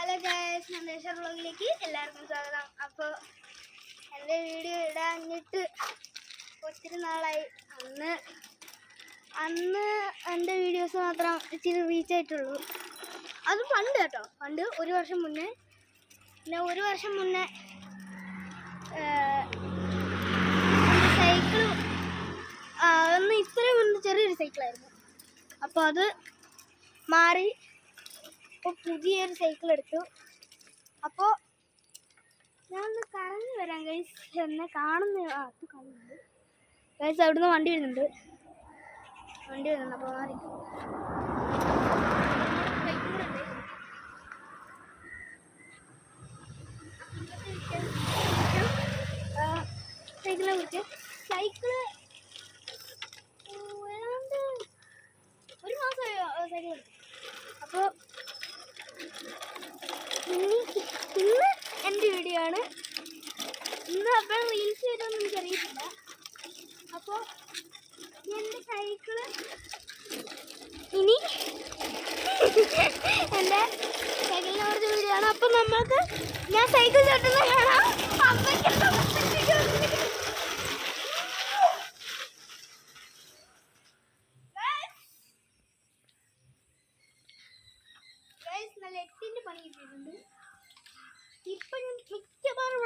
Hello guys സന്ദേശ വ്ളോഗിലേക്ക് എല്ലാവർക്കും സ്വാഗതം. അപ്പോൾ എന്റെ വീഡിയോ ഇടാഞ്ഞിട്ട് ഒത്തിരി നാളായി. അന്ന് അന്ന് എന്റെ വീഡിയോസ് മാത്രം ഇച്ചിരി റീച്ച് ആയിട്ടുള്ളൂ. അത് പണ്ട് കേട്ടോ. പണ്ട് ഒരു വർഷം മുന്നേ പിന്നെ ഒരു വർഷം മുന്നേ സൈക്കിൾ അന്ന് ഇത്രയും മുന്നേ ചെറിയൊരു സൈക്കിളായിരുന്നു അപ്പോൾ അത് മാറി. ഇപ്പോൾ പുതിയൊരു സൈക്കിൾ എടുത്തു. അപ്പോൾ ഞാനൊന്ന് കറങ്ങി വരാം ഗൈസ് എന്നെ കാണുന്ന ആ അത് കാണുന്നുണ്ട് ഗൈസ് അവിടുന്ന് വണ്ടി വരുന്നുണ്ട്. വണ്ടി വരുന്നുണ്ട് അപ്പോൾ മാറി സൈക്കിളിനെ കുറിച്ച്. സൈക്കിൾ ഏതാണ്ട് ഒരു മാസമായോ സൈക്കിൾ അപ്പോൾ ഇനി ഇന്ന് എന്റെ വീഡിയോ ആണ് ഇന്ന് അപ്പം റീൽസ് വരുമെന്ന് എനിക്കറിയില്ല അപ്പോൾ എന്റെ സൈക്കിൾ ഇനി എന്റെ സൈക്കിളിനെ കുറച്ച് ആണ് അപ്പം നമ്മൾക്ക് ഞാൻ സൈക്കിൾ ചവിട്ടുന്ന കാണാം. അമ്മയ്ക്ക് നല്ല എട്ടിന്റെ പണി കിട്ടിയിട്ടുണ്ട്.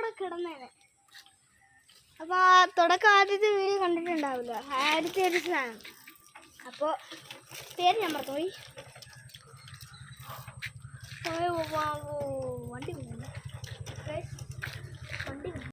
ഇവിടെ കിടന്നേനെ. അപ്പൊ ആ തുടക്കം ആദ്യത്തെ വീഡിയോ കണ്ടിട്ടുണ്ടാവില്ല. ആദ്യത്തെ ഒരു അപ്പോൾ പേര് ഞാൻ വണ്ടി പോയി